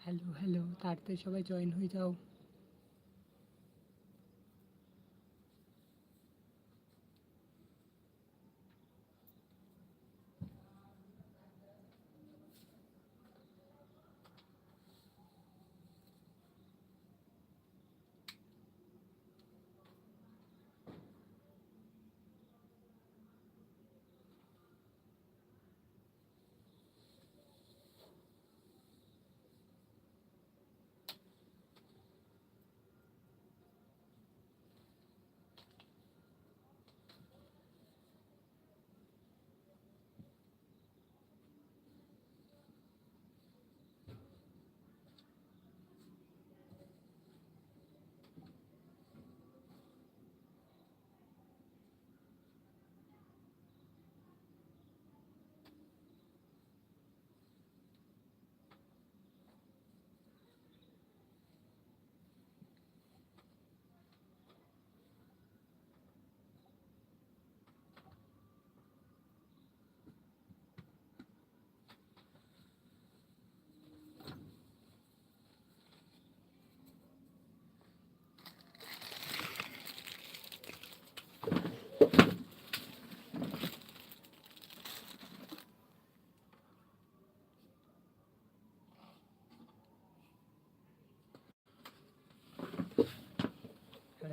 Hello hello তাড়াতাড়ি সবাই join হয়ে যাও।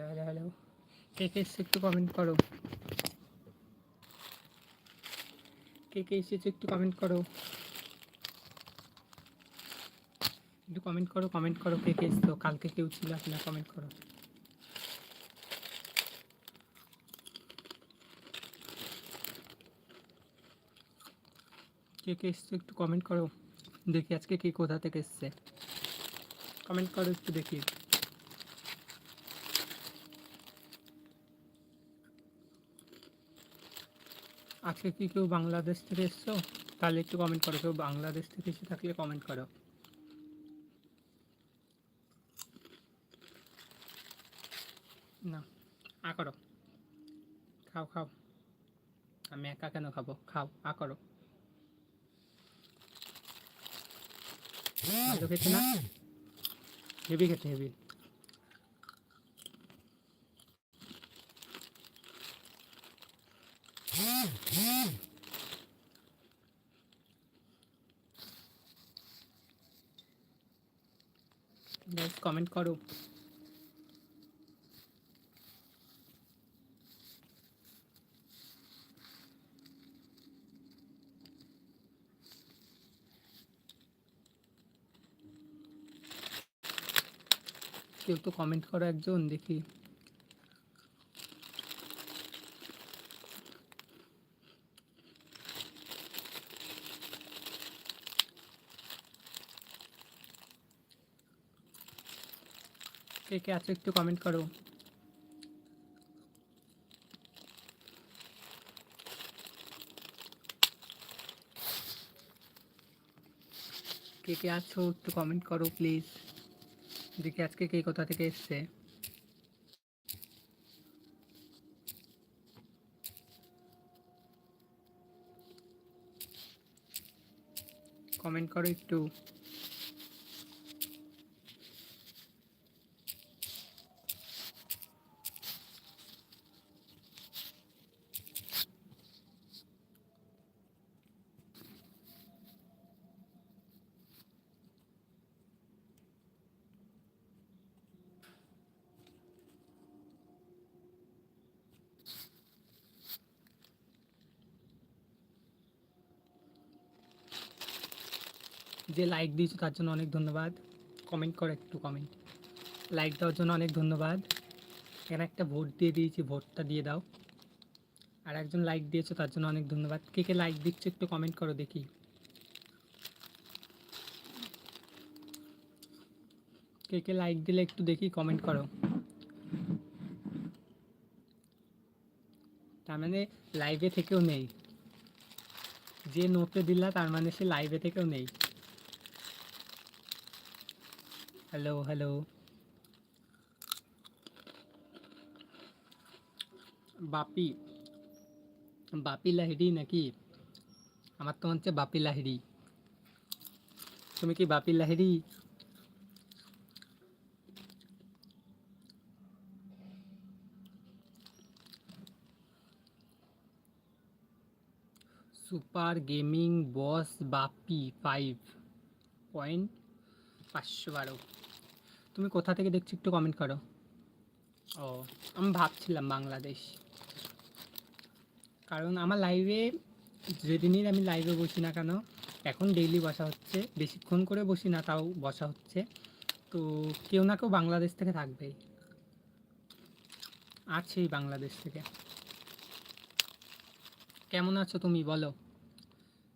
হ্যালো হ্যালো হ্যালো কে কে এসছে একটু কমেন্ট করো। কে কে এসেছে একটু কমেন্ট করো। একটু কমেন্ট করো কমেন্ট করো কে কে এসছো। কালকে কেউ ছিল আপনার কমেন্ট করো। কে কে এসছো একটু কমেন্ট করো। দেখি আজকে কে কোথা থেকে এসছে। কমেন্ট করো একটু দেখি। আজকে কি কেউ বাংলাদেশ থেকে এসছো? তাহলে একটু কমেন্ট করো। কেউ বাংলাদেশ থেকে এসে থাকলে কমেন্ট করো। না, আ করো। খাও খাও। আমি একা কেন খাব? খাও, আ করো। ভালো খেতে না? হেভি খেতে হেভি কমেন্ট করো কেউ তো কমেন্ট করো একজন দেখি কে কে আছে একটু কমেন্ট করো। কে কে আছো একটু কমেন্ট করো প্লিজ দেখি আজকে কে কোথা থেকে এসছে। কমেন্ট করো একটু। যে লাইক দিয়েছ তার জন্য অনেক ধন্যবাদ। কমেন্ট করো একটু কমেন্ট লাইক দেওয়ার জন্য অনেক ধন্যবাদ। এখানে একটা ভোট দিয়ে দিয়েছি ভোটটা দিয়ে দাও। আর একজন লাইক দিয়েছ তার জন্য অনেক ধন্যবাদ। কে কে লাইক দিচ্ছ একটু কমেন্ট করো দেখি। কে কে লাইক দিলে একটু দেখি কমেন্ট করো। তার মানে লাইভে থেকেও নেই। যে নোটে দিলা তার মানে সে লাইভে থেকেও নেই। হ্যালো হ্যালো বাপি বাপি লাহিড়ি নাকি? আমার তো হচ্ছে বাপি লাহিড়ি। তুমি কি Bapi Lahiri? Super gaming boss Bapi five point পাঁচশো বারো। তুমি কোথা থেকে দেখছ একটু কমেন্ট করো। ও, আমি ভাবছিলাম বাংলাদেশ। কারণ আমার লাইভে যেদিনই আমি লাইভে বসি না কেন, এখন ডেইলি বসা হচ্ছে। বেশিক্ষণ করে বসি না, তাও বসা হচ্ছে। তো কেউ না কেউ বাংলাদেশ থেকে থাকবেই। আছেই বাংলাদেশ থেকে। কেমন আছো তুমি বলো?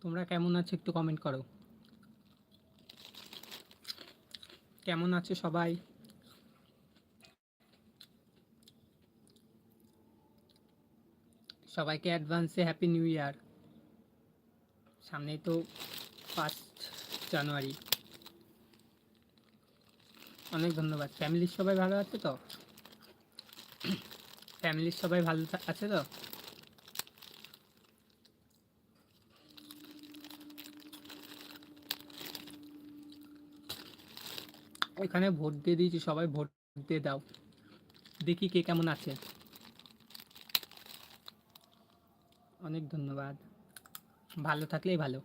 তোমরা কেমন আছো একটু কমেন্ট করো। কেমন আছে সবাই? সবাইকে অ্যাডভান্সে হ্যাপি নিউ ইয়ার সামনেই তো ফার্স্ট জানুয়ারি অনেক ধন্যবাদ। ফ্যামিলির সবাই ভালো আছে তো? ফ্যামিলির সবাই ভালো আছে তো? এখানে ভোট দিয়ে দিয়েছি, সবাই ভোট দিয়ে দাও। দেখি কে কেমন আছে। অনেক ধন্যবাদ। ভালো থাকলেই ভালো।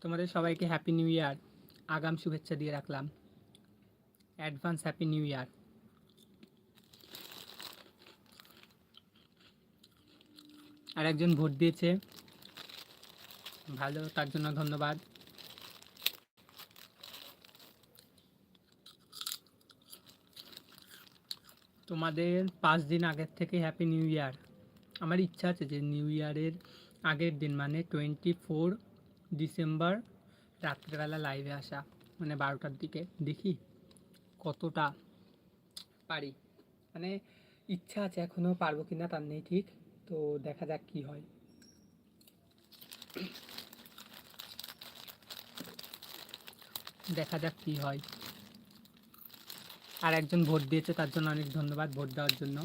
তোমাদের সবাইকে হ্যাপি নিউ ইয়ার আগাম শুভেচ্ছা দিয়ে রাখলাম। অ্যাডভান্স হ্যাপি নিউ ইয়ার আর একজন ভোট দিয়েছে। ভালো, তার জন্য ধন্যবাদ। তোমাদের পাঁচ দিন আগের থেকে হ্যাপি নিউ ইয়ার আমার ইচ্ছা আছে যে নিউ ইয়ারের আগের দিন মানে টোয়েন্টি ফোর ডিসেম্বর রাত্রেবেলা লাইভে আসা মানে বারোটার দিকে। দেখি কতটা পারি। মানে ইচ্ছা আছে এখনও পারব কি না তার নেই ঠিক। তো দেখা যাক কি হয়। দেখা যাক কি হয়। আর একজন ভোট দিয়েছে, তার জন্য অনেক ধন্যবাদ ভোট দেওয়ার জন্য।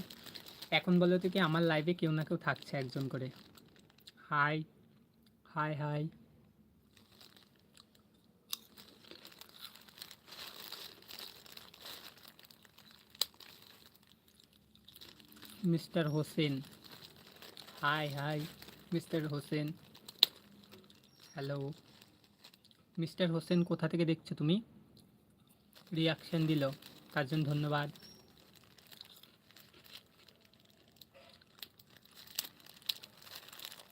এখন বলো তো কি, আমার লাইভে কেউ না কেউ থাকছে একজন করে। Hi hi hi mister Hossain hi hi mister Hossain hello mister Hossain কোথা থেকে দেখছ তুমি? রিয়াকশন দিল। তার জন্য ধন্যবাদ।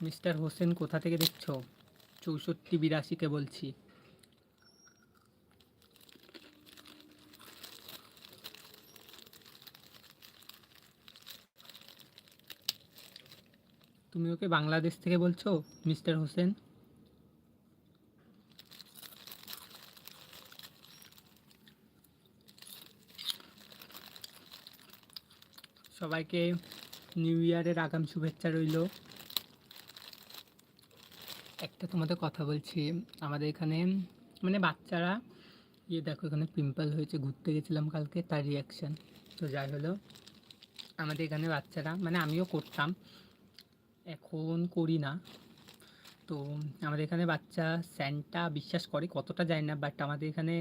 মিস্টার হোসেন, কোথা থেকে দেখছ? চৌষট্টি বিরাশিকে বলছি। তুমি ওকে বাংলাদেশ থেকে বলছো, মিস্টার হোসেন? সবাইকে নিউ ইয়ারের আগাম শুভেচ্ছা রইল। একটা তোমাদের কথা বলছি, আমাদের এখানে মানে বাচ্চারা ইয়ে দেখো এখানে পিম্পল হয়েছে, ঘুরতে গেছিলাম কালকে, তার রিয়াকশান তো যাই হলো, আমাদের এখানে বাচ্চারা মানে আমিও করতাম, এখন করি না। তো আমাদের এখানে বাচ্চা স্যান্টা বিশ্বাস করে, কতটা যায় না বাট আমাদের এখানে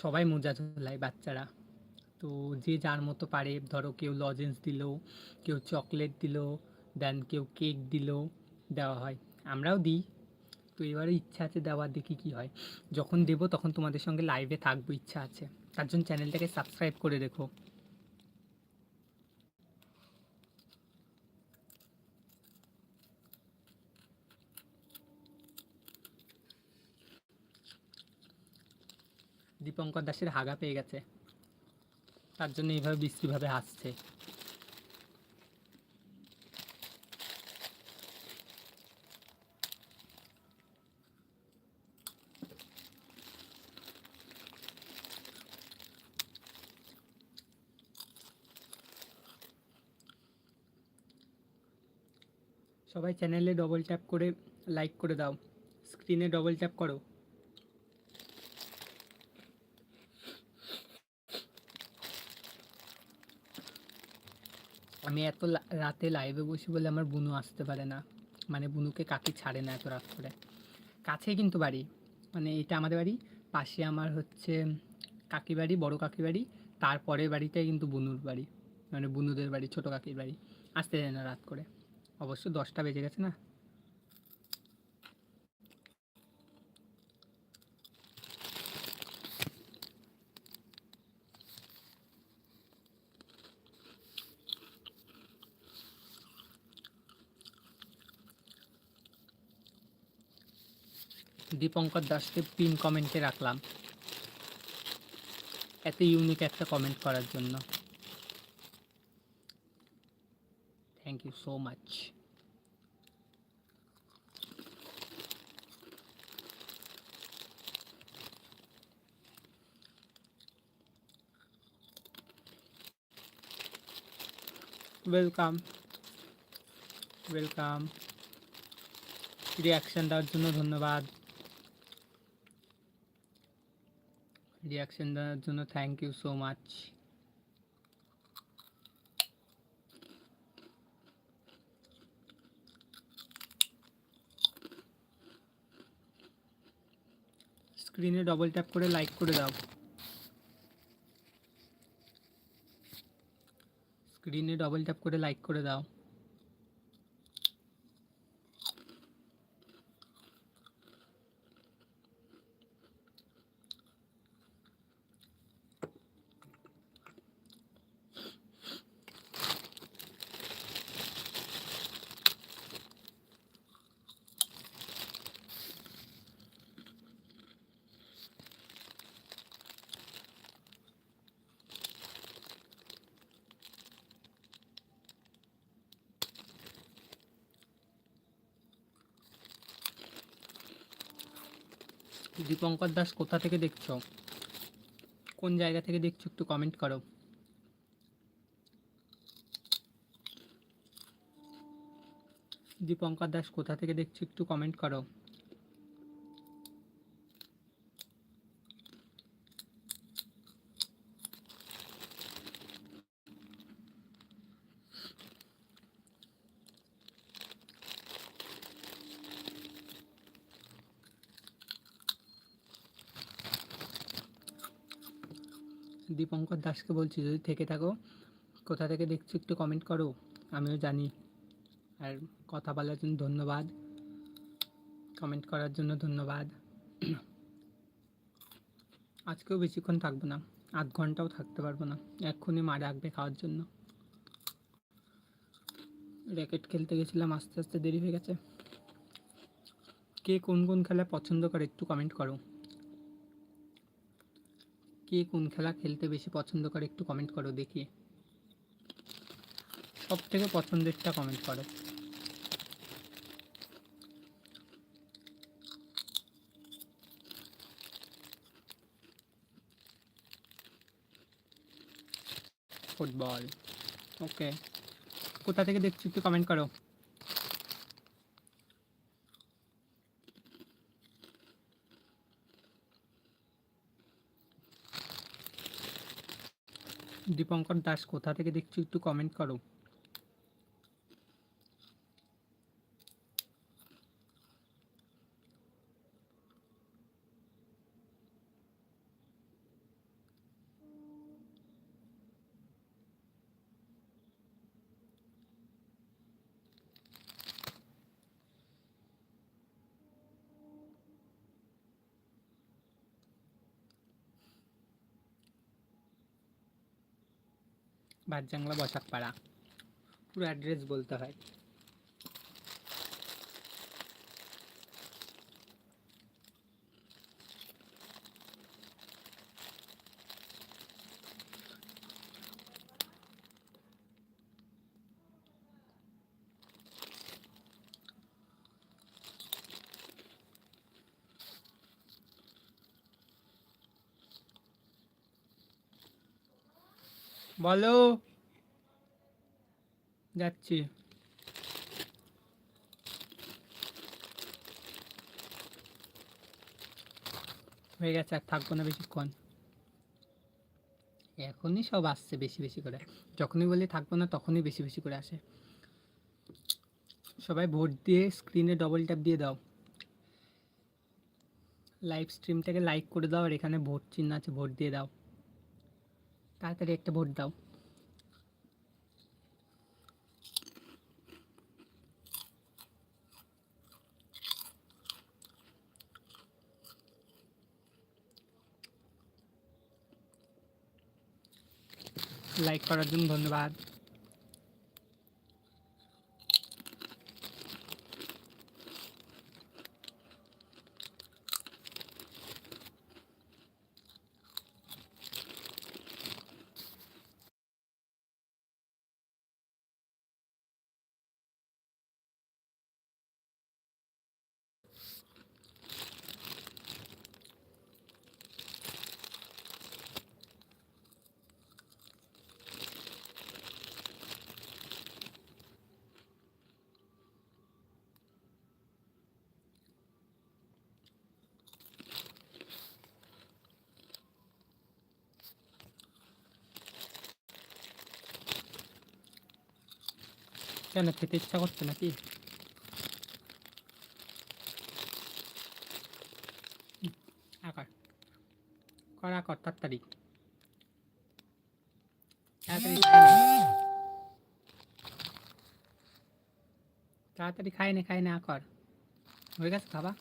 সবাই মোজা ঝোলায় বাচ্চারা। তো যে যার মতো পারে, ধরো কেউ লজেন্স দিল, কেউ চকলেট দিল দেন কেউ কেক দিল, দেওয়া হয়। আমরাও দিই। তো এবারে ইচ্ছা আছে দেওয়ার, দেখি কি হয়। যখন দেবো তখন তোমাদের সঙ্গে লাইভে থাকব, ইচ্ছা আছে। তার জন্য চ্যানেলটাকে সাবস্ক্রাইব করে রেখো। দীপঙ্কর দাসের হাগা পেয়ে গেছে। তার জন্য এইভাবে বিশ্রীভাবে হাসছে। সবাই চ্যানেলে ডবল ট্যাপ করে লাইক করে দাও। স্ক্রিনে ডবল ট্যাপ করো। আমি এত রাতে লাইভে বসি বলে আমার বুনু আসতে পারে না। মানে বুনুকে কাকি ছাড়ে না এত রাত করে। কাছে কিন্তু বাড়ি। মানে এটা আমাদের বাড়ি, পাশে আমার হচ্ছে কাকি বাড়ি, বড় কাকি বাড়ি, তারপরে বাড়িটাই কিন্তু বুনুর বাড়ি। মানে বুনুদের বাড়ি, ছোটো কাকির বাড়ি। আসতে যায় না রাত করে। অবশ্য দশটা বেজে গেছে না? দীপঙ্কর দাসকে পিন কমেন্টে রাখলাম। এত ইউনিক একটা কমেন্ট করার জন্য। Thank you so much welcome welcome reaction দেওয়ার জন্য ধন্যবাদ। রিয়াকশন দেওয়ার জন্য থ্যাংক ইউ সো মাচ স্ক্রিনে ডবল ট্যাপ করে লাইক করে দাও। স্ক্রিনে ডবল ট্যাপ করে লাইক করে দাও। দীপঙ্কর দাস কোথা থেকে দেখছ? কোন জায়গা থেকে দেখছ একটু কমেন্ট করো। দীপঙ্কর দাস কোথা থেকে দেখছ একটু কমেন্ট করো। দীপঙ্কর দাসকে বলছি, যদি থেকে থাকো, কোথা থেকে দেখছ একটু কমেন্ট করো, আমিও জানি। আর কথা বলার জন্য ধন্যবাদ। কমেন্ট করার জন্য ধন্যবাদ। আজকেও বেশিক্ষণ থাকব না, আধ ঘন্টাও থাকতে পারব না, এক্ষুনি মা ডাকবে খাওয়ার জন্য। র্যাকেট খেলতে গেছিলাম, আস্তে আস্তে দেরি হয়ে গেছে। কে কোন কোন খেলা পছন্দ করে একটু কমেন্ট করো। কে কোন খেলা খেলতে বেশি পছন্দ করে একটু কমেন্ট করো দেখি। সব থেকে পছন্দেরটা কমেন্ট করো। ফুটবল ওকে কোথা থেকে দেখছি একটু কমেন্ট করো। দীপঙ্কর দাস কোথা থেকে দেখছি একটু কমেন্ট করো। বারজাংলা বসাকপাড়া পুরো অ্যাড্রেস বলতে হয়। বলো। যাচ্ছি। হয়ে গেছে, আর থাকব না বেশিক্ষণ। এখনই সব আসছে বেশি বেশি করে। যখনই বলি থাকব না, তখনই বেশি বেশি করে আসে। সবাই ভোট দিয়ে স্ক্রিনে ডবল ট্যাপ দিয়ে দাও। লাইভ স্ট্রিমটাকে লাইক করে দাও, আর এখানে ভোট চিহ্ন আছে, ভোট দিয়ে দাও। তাড়াতাড়ি একটা ভোট দাও। লাইক করার জন্য ধন্যবাদ। কেন খেতে ইচ্ছা করছে নাকি? আকার কর আকার তাড়াতাড়ি তাড়াতাড়ি খাই নে, খাই না কর। হয়ে গেছে খাবা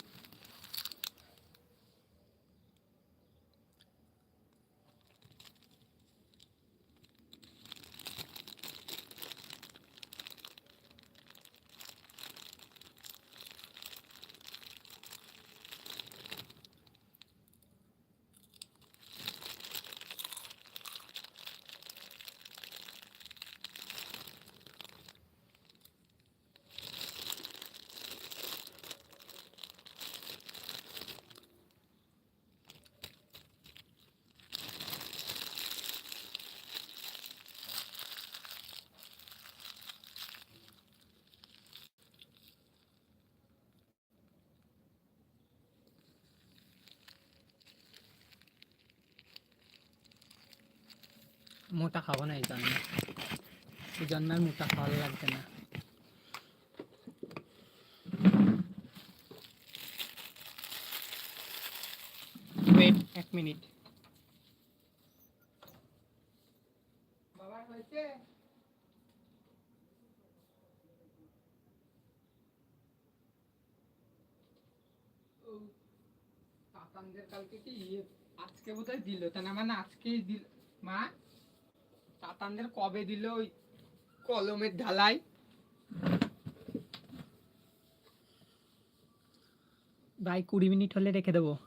মোটা খাব না এই জন্য। এই জন্য আর মোটা খাওয়া লাগবে না। এক মিনিট হয়েছে কালকে কি ইয়ে, আজকে বোধহয় দিল। তা না মানে আজকেই দিল। মা? কাতানদের কবে দিল ওই কলমের ঢালাই? ভাই, কুড়ি মিনিট হলে রেখে দেবো।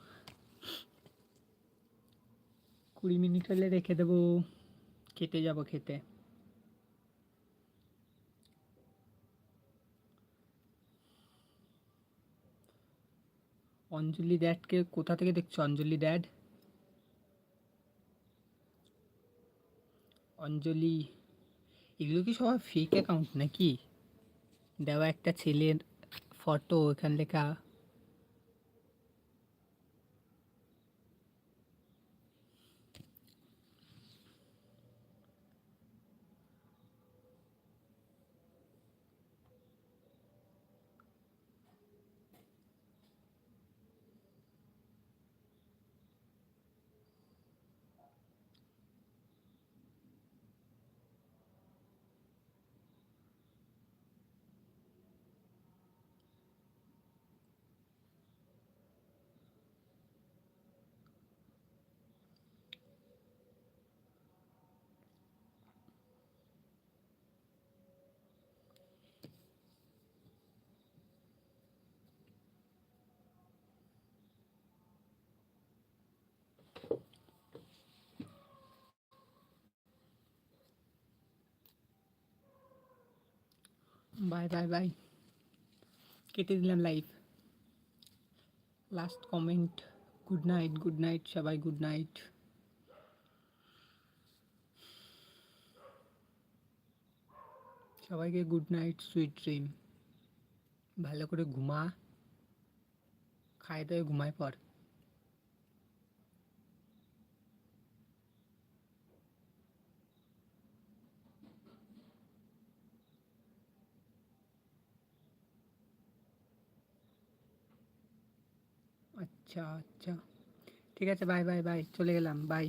কুড়ি মিনিট হলে রেখে দেবো। খেতে যাব খেতে। অঞ্জলি ড্যাডকে কোথা থেকে দেখছ? অঞ্জলি ড্যাড অঞ্জলি এগুলো কি সবাই ফেক অ্যাকাউন্ট নাকি? দেওয়া একটা ছেলের ফটো এখানে লেখা বাই বাই বাই কেটে দিলাম live last comment good night good night সবাই গুড নাইট সবাইকে গুড নাইট সুইট ড্রিম ভালো করে ঘুমা। খাই দাওয়া ঘুমায় পর। আচ্ছা আচ্ছা। ঠিক আছে বাই বাই বাই চলে গেলাম বাই